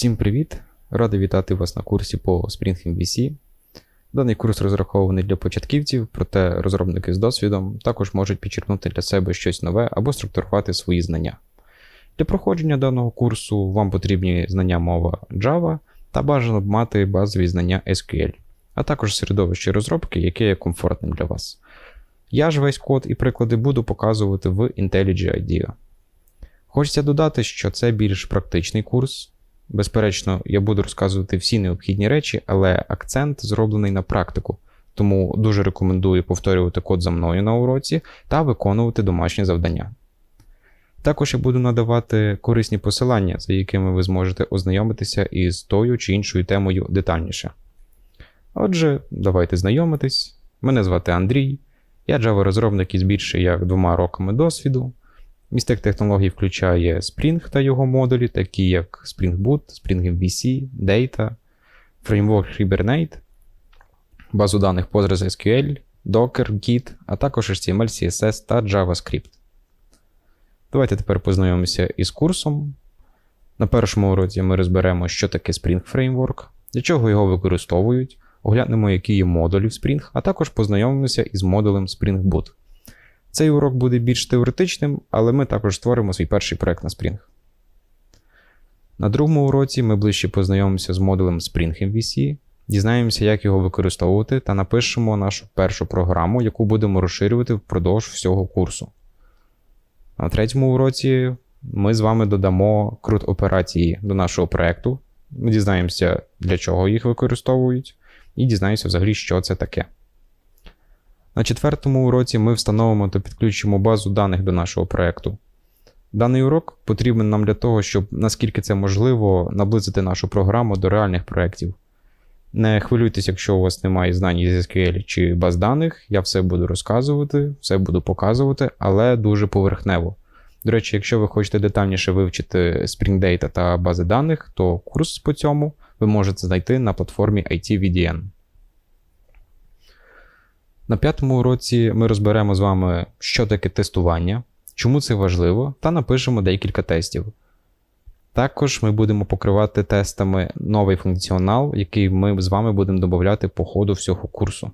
Всім привіт! Радий вітати вас на курсі по Spring MVC. Даний курс розрахований для початківців, проте розробники з досвідом також можуть підчеркнути для себе щось нове або структурувати свої знання. Для проходження даного курсу вам потрібні знання мова Java та бажано б мати базові знання SQL, а також середовище розробки, яке є комфортним для вас. Я ж весь код і приклади буду показувати в IntelliJ IDEA. Хочеться додати, що це більш практичний курс. Безперечно, я буду розказувати всі необхідні речі, але акцент зроблений на практику, тому дуже рекомендую повторювати код за мною на уроці та виконувати домашні завдання. Також я буду надавати корисні посилання, за якими ви зможете ознайомитися із тою чи іншою темою детальніше. Отже, давайте знайомитись. Мене звати Андрій, я Java-розробник із більше як двома роками досвіду. Містек технологій включає Spring та його модулі, такі як Spring Boot, Spring MVC, Data, фреймворк Hibernate, базу даних Postgres SQL, Docker, Git, а також HTML, CSS та JavaScript. Давайте тепер познайомимося із курсом. На першому уроці ми розберемо, що таке Spring Framework, для чого його використовують, оглянемо, які є модулі в Spring, а також познайомимося із модулем Spring Boot. Цей урок буде більш теоретичним, але ми також створимо свій перший проект на Spring. На другому уроці ми ближче познайомимося з модулем Spring MVC, дізнаємося, як його використовувати, та напишемо нашу першу програму, яку будемо розширювати впродовж всього курсу. На третьому уроці ми з вами додамо крут операції до нашого проекту. Ми дізнаємося, для чого їх використовують, і дізнаємося взагалі, що це таке. На четвертому уроці ми встановимо та підключимо базу даних до нашого проєкту. Даний урок потрібен нам для того, щоб, наскільки це можливо, наблизити нашу програму до реальних проєктів. Не хвилюйтесь, якщо у вас немає знань з SQL чи баз даних, я все буду розказувати, все буду показувати, але дуже поверхнево. До речі, якщо ви хочете детальніше вивчити Spring Data та бази даних, то курс по цьому ви можете знайти на платформі ITVDN. На п'ятому уроці ми розберемо з вами, що таке тестування, чому це важливо, та напишемо декілька тестів. Також ми будемо покривати тестами новий функціонал, який ми з вами будемо додати по ходу всього курсу.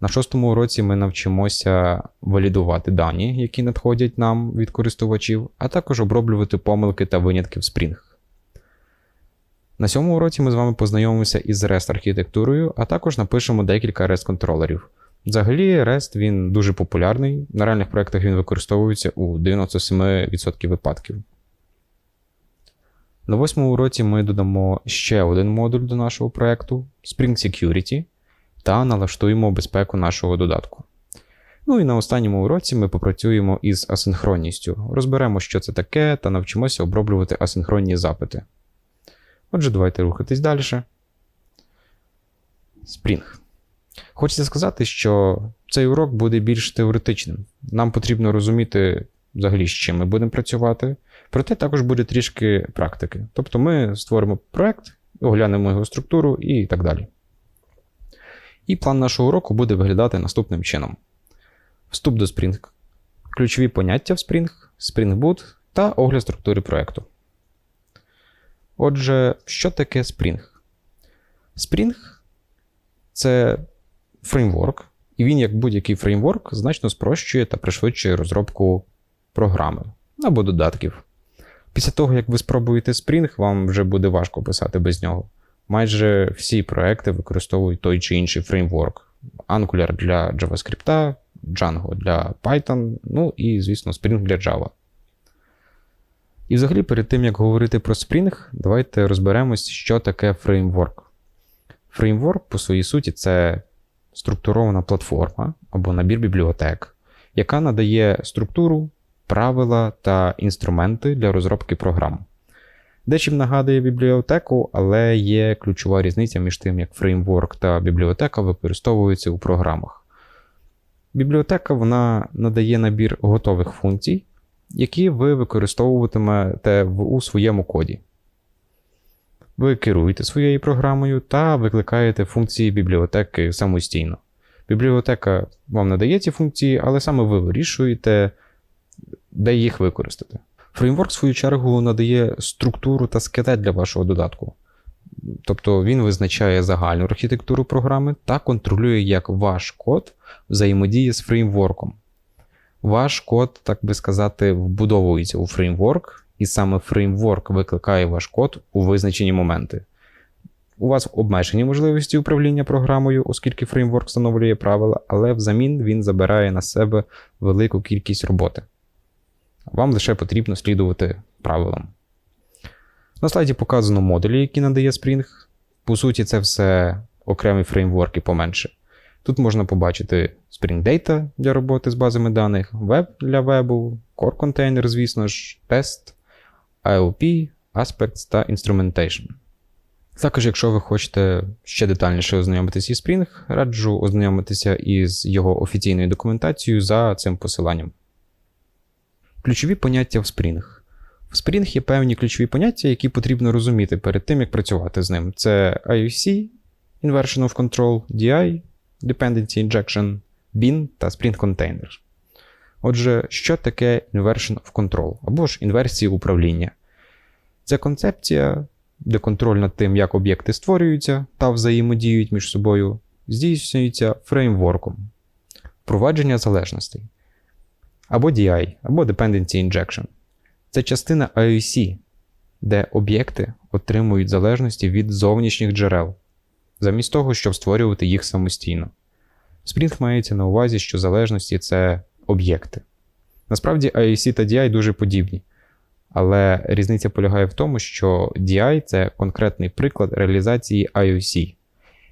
На шостому уроці ми навчимося валідувати дані, які надходять нам від користувачів, а також оброблювати помилки та винятки в Spring. На сьомому уроці ми з вами познайомимося із REST архітектурою, а також напишемо декілька REST контролерів. Взагалі, REST він дуже популярний, на реальних проєктах він використовується у 97% випадків. На восьмому уроці ми додамо ще один модуль до нашого проєкту Spring Security та налаштуємо безпеку нашого додатку. Ну і на останньому уроці ми попрацюємо із асинхронністю, розберемо, що це таке, та навчимося оброблювати асинхронні запити. Отже, давайте рухатись далі. Spring. Хочеться сказати, що цей урок буде більш теоретичним. Нам потрібно розуміти, взагалі, з чим ми будемо працювати, проте також буде трішки практики. Тобто ми створимо проект, оглянемо його структуру і так далі. І план нашого уроку буде виглядати наступним чином: вступ до Spring, ключові поняття в Spring, Spring Boot та огляд структури проекту. Отже, що таке Spring? Spring це фреймворк, і він, як будь-який фреймворк, значно спрощує та пришвидшує розробку програми або додатків. Після того, як ви спробуєте Spring, вам вже буде важко писати без нього. Майже всі проекти використовують той чи інший фреймворк. Angular для JavaScript, Django для Python, ну і, звісно, Spring для Java. І взагалі, перед тим, як говорити про Spring, давайте розберемось, що таке фреймворк. Фреймворк, по своїй суті, це структурована платформа або набір бібліотек, яка надає структуру, правила та інструменти для розробки програм. Дечим нагадує бібліотеку, але є ключова різниця між тим, як фреймворк та бібліотека використовуються у програмах. Бібліотека вона надає набір готових функцій, які ви використовуватимете у своєму коді. Ви керуєте своєю програмою та викликаєте функції бібліотеки самостійно. Бібліотека вам надає ці функції, але саме ви вирішуєте, де їх використати. Фреймворк, в свою чергу, надає структуру та скелет для вашого додатку. Тобто він визначає загальну архітектуру програми та контролює, як ваш код взаємодіє з фреймворком. Ваш код, так би сказати, вбудовується у фреймворк, і саме фреймворк викликає ваш код у визначені моменти. У вас обмежені можливості управління програмою, оскільки фреймворк встановлює правила, але взамін він забирає на себе велику кількість роботи. Вам лише потрібно слідувати правилам. На слайді показано модулі, які надає Spring. По суті, це все окремі фреймворки поменше. Тут можна побачити Spring Data для роботи з базами даних, веб для вебу, Core Container, звісно ж, Test, IOP, Aspects та Instrumentation. Також, якщо ви хочете ще детальніше ознайомитися із Spring, раджу ознайомитися із його офіційною документацією за цим посиланням. Ключові поняття в Spring. В Spring є певні ключові поняття, які потрібно розуміти перед тим, як працювати з ним. Це IOC, Inversion of Control, DI, Dependency Injection, Bin та Spring Container. Отже, що таке Inversion of Control або ж інверсії управління? Це концепція, де контроль над тим, як об'єкти створюються та взаємодіють між собою, здійснюється фреймворком. Впровадження залежностей. Або DI, або Dependency Injection. Це частина IOC, де об'єкти отримують залежності від зовнішніх джерел, замість того, щоб створювати їх самостійно. Spring мається на увазі, що залежності це об'єкти. Насправді, IOC та DI дуже подібні, але різниця полягає в тому, що DI це конкретний приклад реалізації IOC.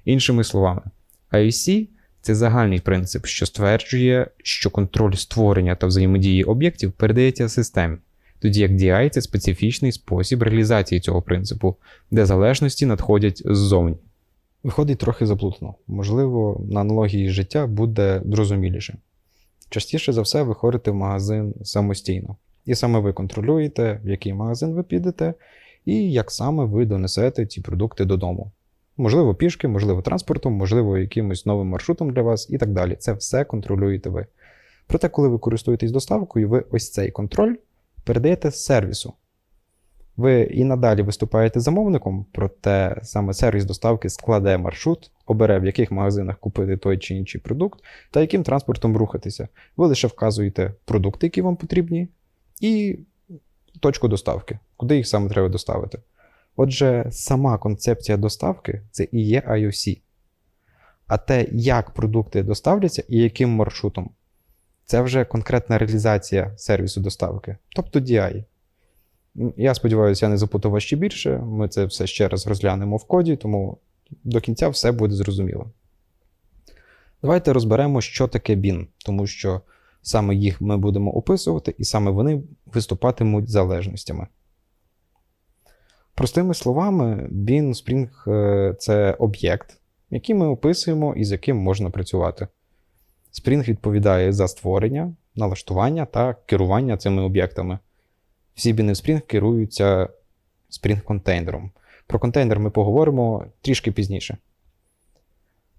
Іншими словами, IOC це загальний принцип, що стверджує, що контроль створення та взаємодії об'єктів передається системі тоді як DI це специфічний спосіб реалізації цього принципу, де залежності надходять ззовні. Виходить трохи заплутано. Можливо, на аналогії життя буде зрозуміліше. Частіше за все, ви ходите в магазин самостійно. І саме ви контролюєте, в який магазин ви підете, і як саме ви донесете ці продукти додому. Можливо, пішки, можливо, транспортом, можливо, якимось новим маршрутом для вас і так далі. Це все контролюєте ви. Проте, коли ви користуєтесь доставкою, ви ось цей контроль передаєте сервісу. Ви і надалі виступаєте замовником, проте саме сервіс доставки складе маршрут, обере, в яких магазинах купити той чи інший продукт, та яким транспортом рухатися. Ви лише вказуєте продукти, які вам потрібні, і точку доставки, куди їх саме треба доставити. Отже, сама концепція доставки це і є IOC. А те, як продукти доставляться і яким маршрутом, це вже конкретна реалізація сервісу доставки, тобто DI. Я сподіваюся, я не запутав вас ще більше. Ми це все ще раз розглянемо в коді, тому до кінця все буде зрозуміло. Давайте розберемо, що таке BIN, тому що саме їх ми будемо описувати, і саме вони виступатимуть залежностями. Простими словами, BIN Spring е, це об'єкт, який ми описуємо і з яким можна працювати. Spring відповідає за створення, налаштування та керування цими об'єктами. Всі біни в Spring керуються Spring контейнером. Про контейнер ми поговоримо трішки пізніше.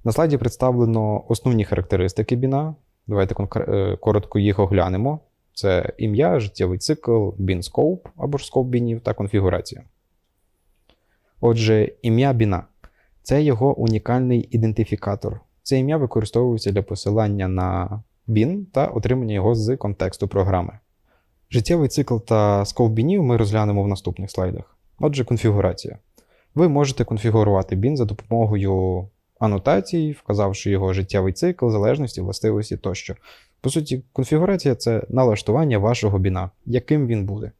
На слайді представлено основні характеристики біна. Давайте е, коротко їх оглянемо. Це ім'я, життєвий цикл, bin scope або ж scope бінів та конфігурація. Отже, ім'я біна це його унікальний ідентифікатор. Це ім'я використовується для посилання на bin та отримання його з контексту програми. Життєвий цикл та скоп бінів ми розглянемо в наступних слайдах. Отже, конфігурація. Ви можете конфігурувати bin за допомогою анотацій, вказавши його життєвий цикл, залежності, властивості тощо. По суті, конфігурація це налаштування вашого біна, яким він буде.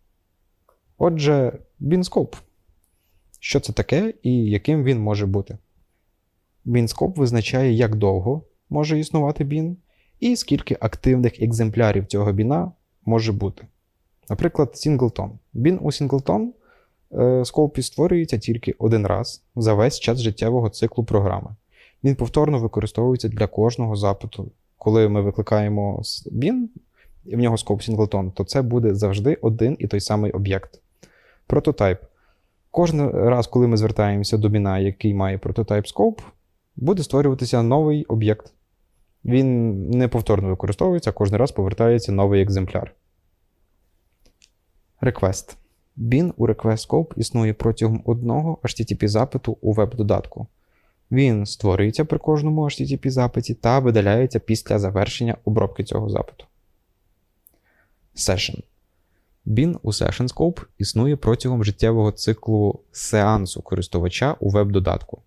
Отже, bin Що це таке і яким він може бути? Бінскоп визначає, як довго може існувати він, і скільки активних екземплярів цього біна може бути. Наприклад, Сінглтон. Бін у Сінглтон е, скопі створюється тільки один раз за весь час життєвого циклу програми. Він повторно використовується для кожного запиту. Коли ми викликаємо бін, і в нього скоп Сінглтон, то це буде завжди один і той самий об'єкт. Прототайп. Кожен раз, коли ми звертаємося до біна, який має прототайп скоп, буде створюватися новий об'єкт. Він неповторно використовується, кожен раз повертається новий екземпляр. Request. Bin у Request Scope існує протягом одного HTTP запиту у веб-додатку. Він створюється при кожному HTTP запиті та видаляється після завершення обробки цього запиту. Session. Bin у Session Scope існує протягом життєвого циклу сеансу користувача у веб-додатку.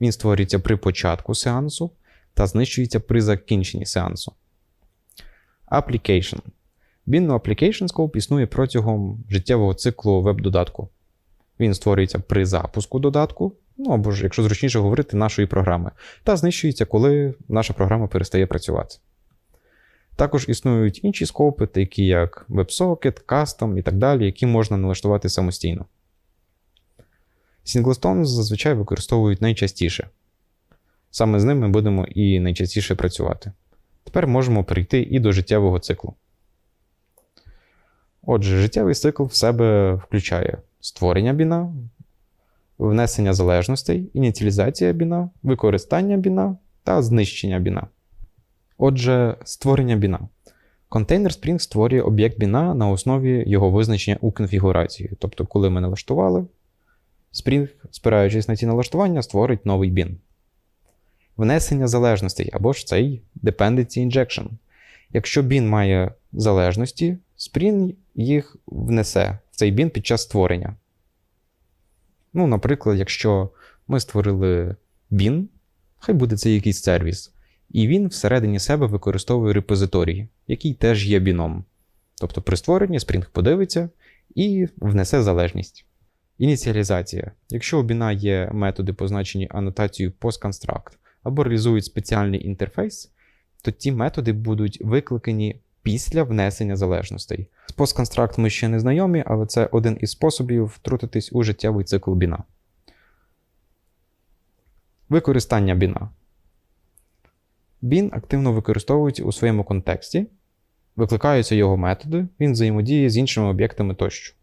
Він створюється при початку сеансу та знищується при закінченні сеансу. Application. Bin Application Scope існує протягом життєвого циклу веб-додатку. Він створюється при запуску додатку, ну або ж, якщо зручніше говорити, нашої програми, та знищується, коли наша програма перестає працювати. Також існують інші скопи, такі як WebSocket, Custom і так далі, які можна налаштувати самостійно. Singleton зазвичай використовують найчастіше. Саме з ним ми будемо і найчастіше працювати. Тепер можемо перейти і до життєвого циклу. Отже, життєвий цикл в себе включає створення біна, внесення залежностей, ініціалізація біна, використання біна та знищення біна. Отже, створення біна. Контейнер Spring створює об'єкт біна на основі його визначення у конфігурації. Тобто, коли ми налаштували, Spring, спираючись на ці налаштування, створить новий бін. Внесення залежностей або ж цей Dependency Injection. Якщо бін має залежності, Spring їх внесе в цей бін під час створення. Ну, наприклад, якщо ми створили бін, хай буде це якийсь сервіс, і він всередині себе використовує репозиторій, який теж є біном. Тобто при створенні Spring подивиться і внесе залежність. Ініціалізація. Якщо у біна є методи, позначені анотацією postConstruct, або реалізують спеціальний інтерфейс, то ті методи будуть викликані після внесення залежностей. З постconstruct ми ще не знайомі, але це один із способів втрутитись у життєвий цикл біна. Використання біна. Бін активно використовується у своєму контексті, викликаються його методи, він взаємодіє з іншими об'єктами тощо.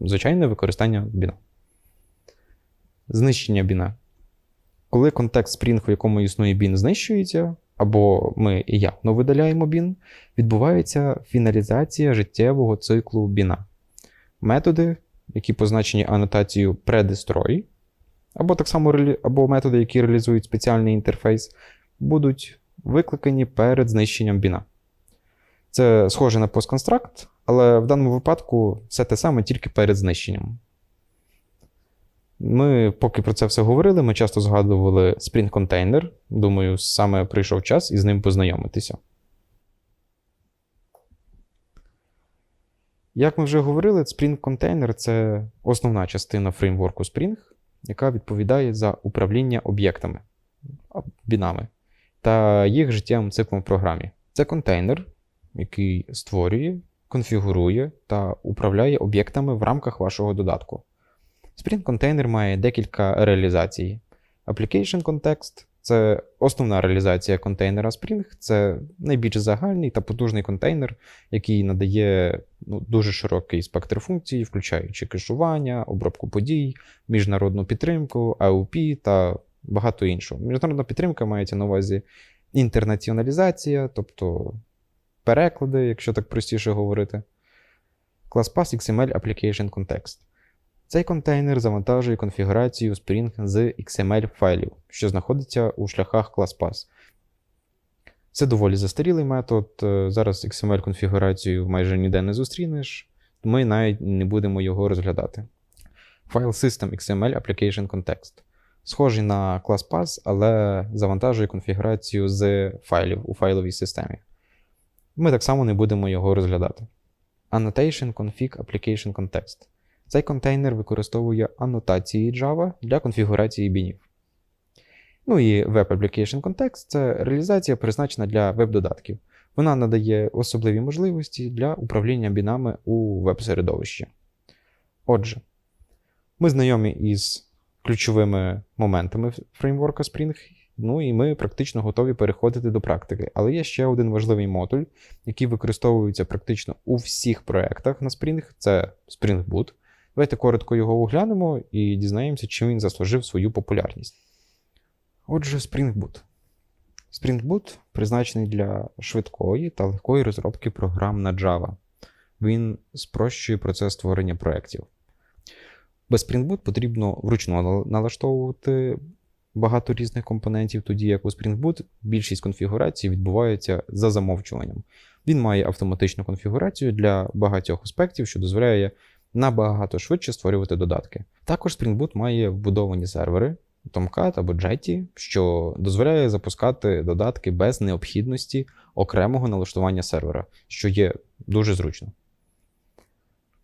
Звичайне використання біна. Знищення біна. Коли контекст Spring, в якому існує бін, знищується, або ми явно видаляємо бін, відбувається фіналізація життєвого циклу біна. Методи, які позначені анотацією predestroy, або так само або методи, які реалізують спеціальний інтерфейс, будуть викликані перед знищенням біна. Це схоже на постconstruct, але в даному випадку все те саме тільки перед знищенням. Ми, поки про це все говорили, ми часто згадували Spring Container. Думаю, саме прийшов час із ним познайомитися. Як ми вже говорили, Spring Container це основна частина фреймворку Spring, яка відповідає за управління об'єктами, бінами та їх життєвим циклом в програмі. Це контейнер, який створює, конфігурує та управляє об'єктами в рамках вашого додатку. Spring Container має декілька реалізацій. Application Context це основна реалізація контейнера Spring, це найбільш загальний та потужний контейнер, який надає ну, дуже широкий спектр функцій, включаючи кешування, обробку подій, міжнародну підтримку, AOP та багато іншого. Міжнародна підтримка мається на увазі інтернаціоналізація, тобто переклади, якщо так простіше говорити. ClassPass XML Application Context. Цей контейнер завантажує конфігурацію Spring з XML файлів, що знаходиться у шляхах ClassPass. Це доволі застарілий метод. Е, зараз XML-конфігурацію майже ніде не зустрінеш, ми навіть не будемо його розглядати. Файл System XML Application Context. Схожий на ClassPass, але завантажує конфігурацію з файлів у файловій системі. Ми так само не будемо його розглядати. Annotation Config Application Context. Цей контейнер використовує анотації Java для конфігурації бінів. Ну і Web Application Context це реалізація, призначена для веб-додатків. Вона надає особливі можливості для управління бінами у веб-середовищі. Отже, ми знайомі із ключовими моментами фреймворка Spring, ну і ми практично готові переходити до практики. Але є ще один важливий модуль, який використовується практично у всіх проєктах на Spring це Spring Boot. Давайте коротко його оглянемо і дізнаємося, чим він заслужив свою популярність. Отже, Spring Boot. Spring Boot призначений для швидкої та легкої розробки програм на Java. Він спрощує процес створення проєктів. Без Spring Boot потрібно вручну налаштовувати багато різних компонентів, тоді як у Spring Boot більшість конфігурацій відбувається за замовчуванням. Він має автоматичну конфігурацію для багатьох аспектів, що дозволяє набагато швидше створювати додатки. Також Spring Boot має вбудовані сервери, Tomcat або Jetty, що дозволяє запускати додатки без необхідності окремого налаштування сервера, що є дуже зручно.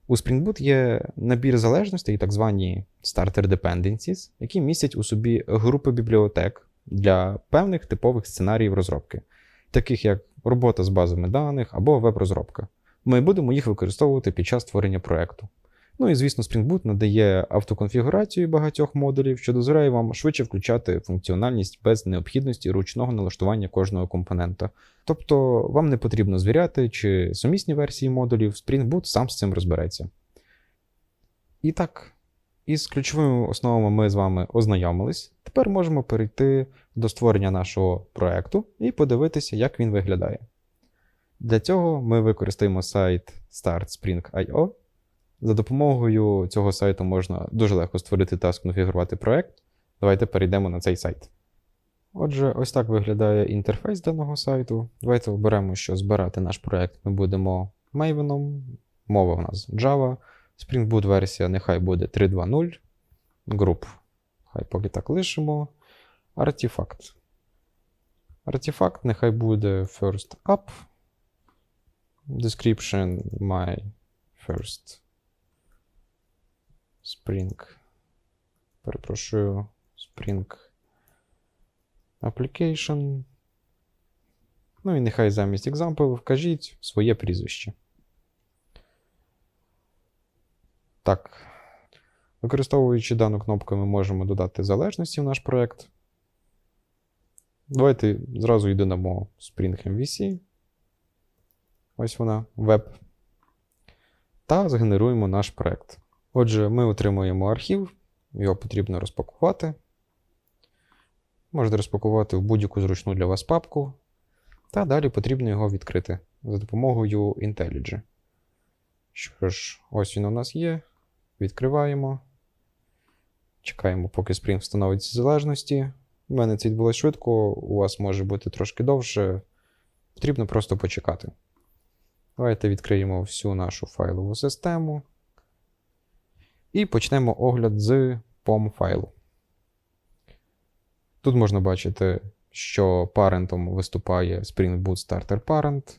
У Spring Boot є набір залежностей, так звані Starter Dependencies, які містять у собі групи бібліотек для певних типових сценаріїв розробки, таких як робота з базами даних або веб-розробка. Ми будемо їх використовувати під час створення проекту. Ну і звісно, Spring Boot надає автоконфігурацію багатьох модулів, що дозволяє вам швидше включати функціональність без необхідності ручного налаштування кожного компонента. Тобто вам не потрібно звіряти, чи сумісні версії модулів, Spring Boot сам з цим розбереться. І так, із ключовими основами ми з вами ознайомились. Тепер можемо перейти до створення нашого проекту і подивитися, як він виглядає. Для цього ми використаємо сайт startspring.io. За допомогою цього сайту можна дуже легко створити та сконфігурувати проект. Давайте перейдемо на цей сайт. Отже, ось так виглядає інтерфейс даного сайту. Давайте оберемо, що збирати наш проект ми будемо Maven, мова у нас Java, Spring Boot версія нехай буде 3.2.0, груп. Хай поки так лишимо. Артефакт. Артефакт нехай буде first up. Description my first Spring. Перепрошую, Spring Application. Ну і нехай замість example вкажіть своє прізвище. Так. Використовуючи дану кнопку, ми можемо додати залежності в наш проект. Давайте зразу йдемо Spring MVC. Ось вона, веб. Та згенеруємо наш проект. Отже, ми отримуємо архів, його потрібно розпакувати. Можете розпакувати в будь-яку зручну для вас папку. Та далі потрібно його відкрити за допомогою IntelliJ. Що ж, ось він у нас є. Відкриваємо. Чекаємо, поки Spring встановить ці залежності. У мене це відбулося швидко, у вас може бути трошки довше. Потрібно просто почекати. Давайте відкриємо всю нашу файлову систему. І почнемо огляд з POM файлу. Тут можна бачити, що парентом виступає Spring Boot Starter Parent.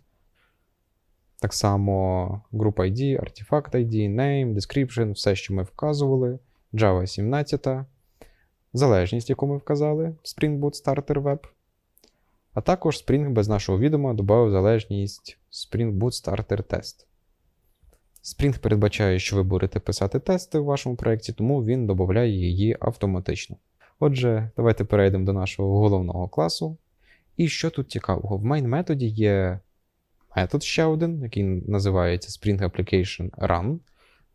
Так само Group ID, Artifact ID, Name, Description, все, що ми вказували. Java 17, залежність, яку ми вказали, Spring Boot Starter Web. А також Spring без нашого відома додав залежність Spring Boot Starter Test. Spring передбачає, що ви будете писати тести у вашому проєкті, тому він додає її автоматично. Отже, давайте перейдемо до нашого головного класу. І що тут цікавого? В main методі є метод ще один, який називається Spring Application Run.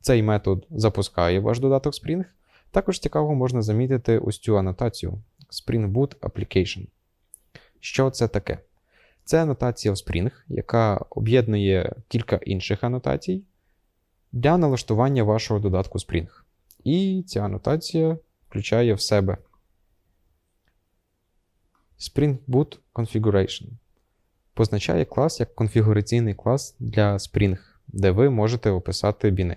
Цей метод запускає ваш додаток Spring. Також цікаво можна замітити ось цю анотацію Spring Boot Application. Що це таке? Це анотація в Spring, яка об'єднує кілька інших анотацій для налаштування вашого додатку Spring. І ця анотація включає в себе Spring Boot Configuration. Позначає клас як конфігураційний клас для Spring, де ви можете описати біни.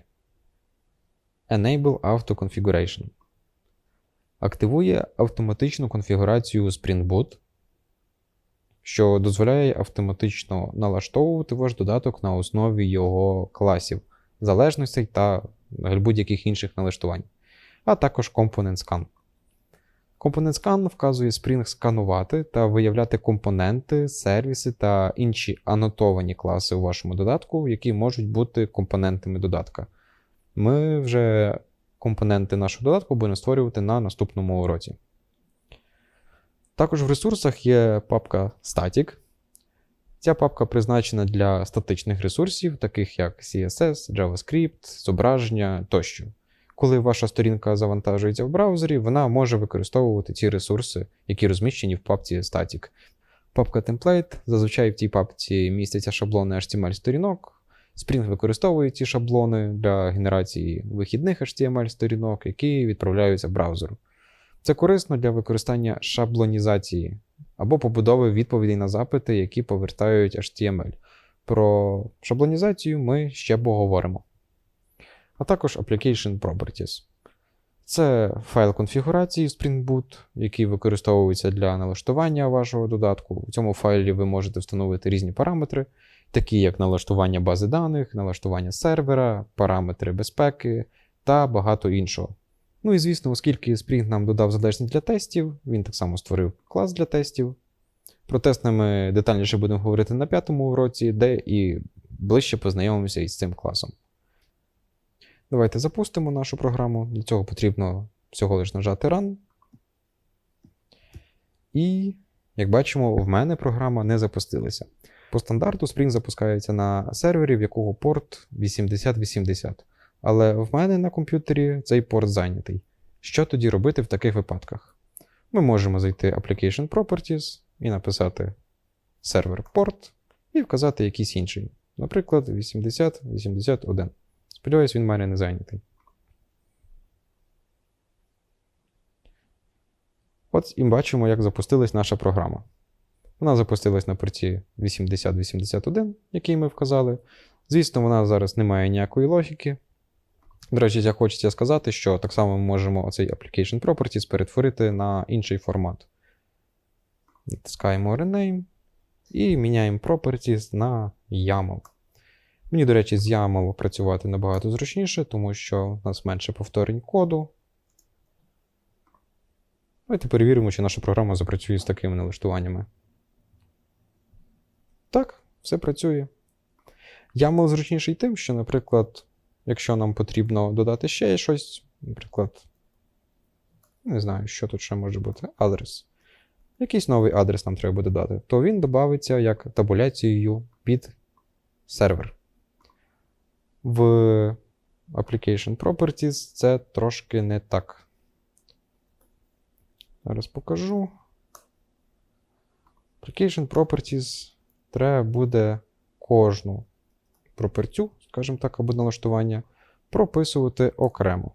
Enable Auto Configuration. Активує автоматичну конфігурацію Spring Boot, що дозволяє автоматично налаштовувати ваш додаток на основі його класів, залежностей та будь-яких інших налаштувань, а також Component Scan. Component Scan вказує Spring сканувати та виявляти компоненти, сервіси та інші анотовані класи у вашому додатку, які можуть бути компонентами додатка. Ми вже компоненти нашого додатку будемо створювати на наступному уроці. Також в ресурсах є папка Static. Ця папка призначена для статичних ресурсів, таких як CSS, JavaScript, зображення тощо. Коли ваша сторінка завантажується в браузері, вона може використовувати ці ресурси, які розміщені в папці Static. Папка темплейт. Зазвичай в цій папці містяться шаблони HTML-сторінок. Spring використовує ці шаблони для генерації вихідних HTML-сторінок, які відправляються браузеру. Це корисно для використання шаблонізації або побудови відповідей на запити, які повертають HTML. Про шаблонізацію ми ще поговоримо. А також Application Properties. Це файл конфігурації Spring Boot, який використовується для налаштування вашого додатку. У цьому файлі ви можете встановити різні параметри, такі як налаштування бази даних, налаштування сервера, параметри безпеки та багато іншого. Ну і звісно, оскільки Spring нам додав залежність для тестів, він так само створив клас для тестів. Про тест ми детальніше будемо говорити на п'ятому уроці, де і ближче познайомимося із цим класом. Давайте запустимо нашу програму. Для цього потрібно всього лиш нажати Run. І, як бачимо, в мене програма не запустилася. По стандарту Spring запускається на сервері, в якого порт 8080. Але в мене на комп'ютері цей порт зайнятий. Що тоді робити в таких випадках? Ми можемо зайти Application Properties і написати сервер порт і вказати якийсь інший. Наприклад, 8081. Сподіваюсь, він в мене не зайнятий. От і бачимо, як запустилась наша програма. Вона запустилась на порті 8081, який ми вказали. Звісно, вона зараз не має ніякої логіки. До речі, я хочеться сказати, що так само ми можемо оцей Application Properties перетворити на інший формат. Натискаємо Rename і міняємо Properties на YAML. Мені, до речі, з YAML працювати набагато зручніше, тому що у нас менше повторень коду. Давайте перевіримо, чи наша програма запрацює з такими налаштуваннями. Так, все працює. YAML зручніший тим, що, наприклад, якщо нам потрібно додати ще щось, наприклад, не знаю, що тут ще може бути, адрес. Якийсь новий адрес нам треба буде додати, то він додається як табуляцією під сервер. В Application Properties це трошки не так. Зараз покажу. Application Properties треба буде кожну пропертю, скажімо так, або налаштування, прописувати окремо.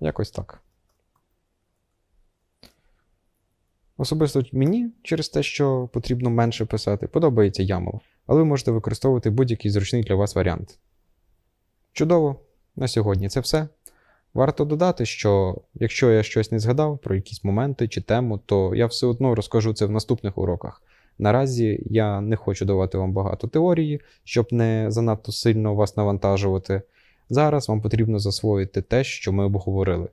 Якось так. Особисто мені через те, що потрібно менше писати, подобається YAML, але ви можете використовувати будь-який зручний для вас варіант. Чудово! На сьогодні це все. Варто додати, що якщо я щось не згадав про якісь моменти чи тему, то я все одно розкажу це в наступних уроках. Наразі я не хочу давати вам багато теорії, щоб не занадто сильно вас навантажувати. Зараз вам потрібно засвоїти те, що ми обговорили.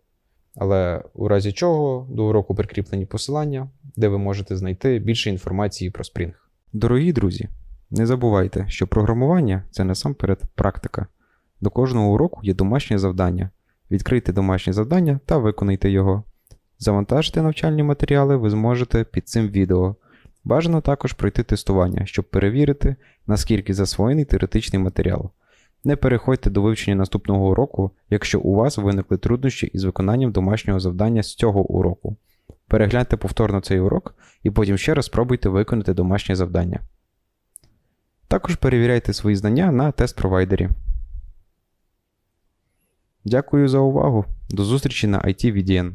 Але у разі чого до уроку прикріплені посилання, де ви можете знайти більше інформації про Spring. Дорогі друзі, не забувайте, що програмування це насамперед практика. До кожного уроку є домашнє завдання. Відкрийте домашнє завдання та виконайте його. Завантажити навчальні матеріали ви зможете під цим відео. Бажано також пройти тестування, щоб перевірити, наскільки засвоєний теоретичний матеріал. Не переходьте до вивчення наступного уроку, якщо у вас виникли труднощі із виконанням домашнього завдання з цього уроку. Перегляньте повторно цей урок і потім ще раз спробуйте виконати домашнє завдання. Також перевіряйте свої знання на тест-провайдері. Дякую за увагу. До зустрічі на IT VDN.